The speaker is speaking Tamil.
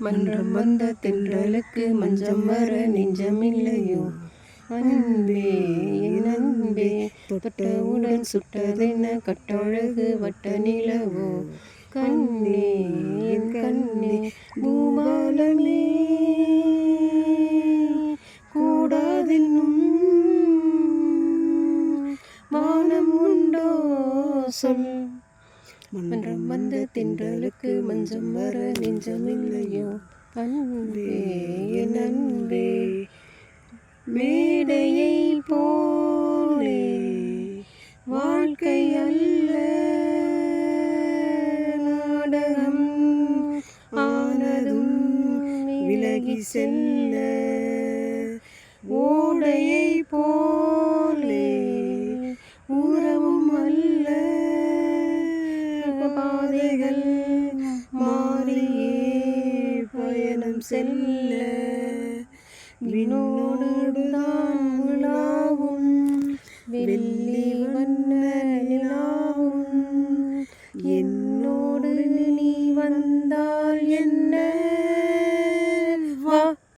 மன்றம் வந்த தென்றலுக்கு மஞ்சம் வர நெஞ்சமில்லையோ? அன்பே அன்பே தொட்டவுடன் சுட்டதென்ன? கட்டழகு வட்ட நிலவோ? கண்ணே பூபாலமே கூடாதென்னும் வானம் உண்டோ சொல். மன்றம் வந்த தென்றலுக்கு மஞ்சம் வர நெஞ்சமில்லையோ? அன்பே அன்பே மேடையை போலே வாழ்க்கை விலகி செல்ல ஓடையை போலே உறவும் அல்ல. பாதைகள் மாறியே பயணம் செல்ல. வினோடுதான் உலாவும் வெள்ளி வண்ண நிலாவும். என்னோடு நீ வந்தால் என்ன